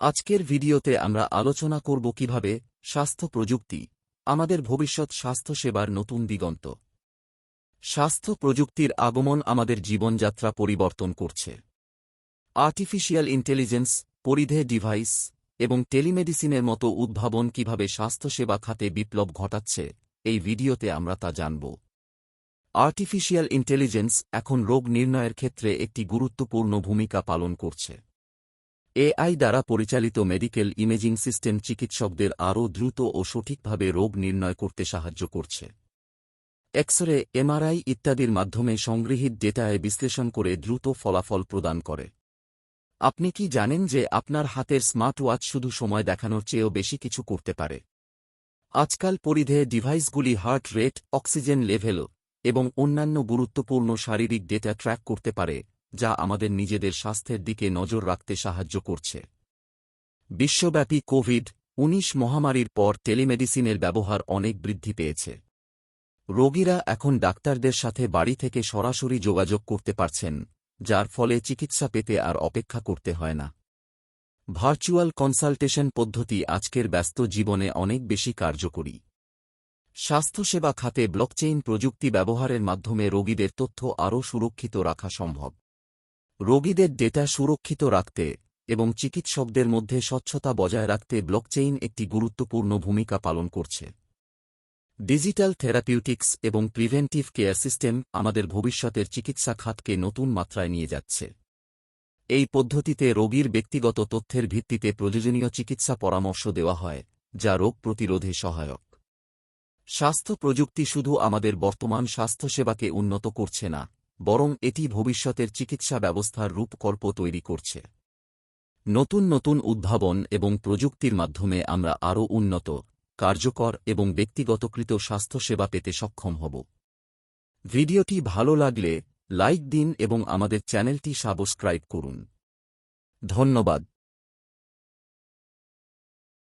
আজকের ভিডিওতে আমরা আলোচনা করব কীভাবে স্বাস্থ্য প্রযুক্তি, আমাদের ভবিষ্যৎ স্বাস্থ্যসেবার নতুন দিগন্ত। স্বাস্থ্য প্রযুক্তির আগমন আমাদের জীবনযাত্রা পরিবর্তন করছে। আর্টিফিশিয়াল ইন্টেলিজেন্স পরিধে ডিভাইস এবং টেলিমেডিসিনের মতো উদ্ভাবন কীভাবে স্বাস্থ্যসেবা খাতে বিপ্লব ঘটাচ্ছে, এই ভিডিওতে আমরা তা জানব। আর্টিফিশিয়াল ইন্টেলিজেন্স এখন রোগ নির্ণয়ের ক্ষেত্রে একটি গুরুত্বপূর্ণ ভূমিকা পালন করছে। এআই দ্বারা পরিচালিত মেডিকেল ইমেজিং সিস্টেম চিকিৎসকদের আরও দ্রুত ও সঠিকভাবে রোগ নির্ণয় করতে সাহায্য করছে। এক্স রে এমআরআই ইত্যাদির মাধ্যমে সংগৃহীত ডেটায় বিশ্লেষণ করে দ্রুত ফলাফল প্রদান করে। আপনি কি জানেন যে আপনার হাতের স্মার্ট ওয়াচ শুধু সময় দেখানোর চেয়েও বেশি কিছু করতে পারে? আজকাল পরিধেয় ডিভাইসগুলি হার্ট রেট, অক্সিজেন লেভেল এবং অন্যান্য গুরুত্বপূর্ণ শারীরিক ডেটা ট্র্যাক করতে পারে। যা আমাদের নিজেদের স্বাস্থ্যের দিকে নজর রাখতে সাহায্য করছে। বিশ্বব্যাপী কোভিড উনিশ মহামারীর পর টেলিমেডিসিনের ব্যবহার অনেক বৃদ্ধি পেয়েছে। রোগীরা এখন ডাক্তারদের সাথে বাড়ি থেকে সরাসরি যোগাযোগ করতে পারছেন, যার ফলে চিকিৎসা পেতে আর অপেক্ষা করতে হয় না। ভার্চুয়াল কনসালটেশন পদ্ধতি আজকের ব্যস্ত জীবনে অনেক বেশি কার্যকরী। স্বাস্থ্যসেবা খাতে ব্লকচেইন প্রযুক্তি ব্যবহারের মাধ্যমে রোগীদের তথ্য আরও সুরক্ষিত রাখা সম্ভব। রোগীদের ডেটা সুরক্ষিত রাখতে এবং চিকিৎসকদের মধ্যে স্বচ্ছতা বজায় রাখতে ব্লকচেইন একটি গুরুত্বপূর্ণ ভূমিকা পালন করছে। ডিজিটাল থেরাপিউটিক্স এবং প্রিভেন্টিভ কেয়ার সিস্টেম আমাদের ভবিষ্যতের চিকিৎসা খাতকে নতুন মাত্রায় নিয়ে যাচ্ছে। এই পদ্ধতিতে রোগীর ব্যক্তিগত তথ্যের ভিত্তিতে প্রয়োজনীয় চিকিৎসা পরামর্শ দেওয়া হয়, যা রোগ প্রতিরোধে সহায়ক। স্বাস্থ্য প্রযুক্তি শুধু আমাদের বর্তমান স্বাস্থ্যসেবাকে উন্নত করছে না বরং এটি ভবিষ্যতের চিকিৎসা ব্যবস্থার রূপকল্প তৈরি করছে। নতুন নতুন উদ্ভাবন এবং প্রযুক্তির মাধ্যমে আমরা আরও উন্নত, কার্যকর এবং ব্যক্তিগতকৃত স্বাস্থ্যসেবা পেতে সক্ষম হব। ভিডিওটি ভালো লাগলে লাইক দিন এবং আমাদের চ্যানেলটি সাবস্ক্রাইব করুন। ধন্যবাদ।